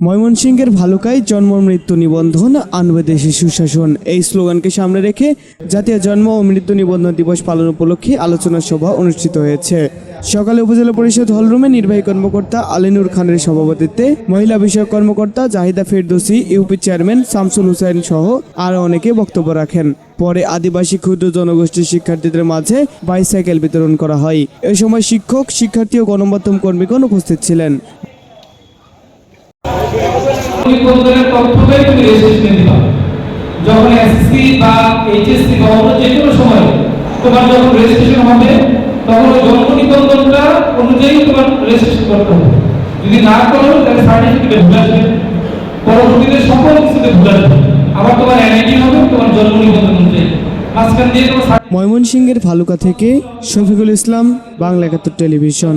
ময়মনসিংহের ভালুকায় জন্ম মৃত্যু নিবন্ধন আনবে দেশে সুশাসন। এই স্লোগানকে সামনে রেখে জাতীয় জন্ম ও মৃত্যু নিবন্ধন দিবস পালন উপলক্ষে আলোচনা সভা অনুষ্ঠিত হয়েছে। সকালে উপজেলা পরিষদ হলরুমে নির্বাহী কর্মকর্তা আলিনুর খানের সভাপতিত্বে মহিলা বিষয়ক কর্মকর্তা জাহিদা ফেরদৌসি, ইউপি চেয়ারম্যান শামসুল হুসাইন সহ আরও অনেকে বক্তব্য রাখেন। পরে আদিবাসী ক্ষুদ্র জনগোষ্ঠীর শিক্ষার্থীদের মাঝে বাইসাইকেল বিতরণ করা হয়। এ সময় শিক্ষক, শিক্ষার্থী ও গণমাধ্যম কর্মীগণ উপস্থিত ছিলেন। নিবন্ধনের তথ্যটাই তুমি রেজিস্ট্রেশনে দিবা যখন এসএসসি বা এইচএসসি বা অন্য যে কোনো সময় তোমার যখন রেজিস্ট্রেশন হবে, তখন ওই জন্ম নিবন্ধনটা অনুযায়ী তোমার রেজিস্ট্রেশন করতে হবে। যদি না করো, তাহলে সার্টিফিকেটে ভুল আসবে। পরবর্তীতে সকল কিছুতে ভুল আসবে। আবার তোমার এনআইডি হবে, তোমার জন্ম নিবন্ধন অনুযায়ী। ময়মনসিংহের ভালুকা থেকে শফিকুল ইসলাম, বাংলা একাত্তর টেলিভিশন।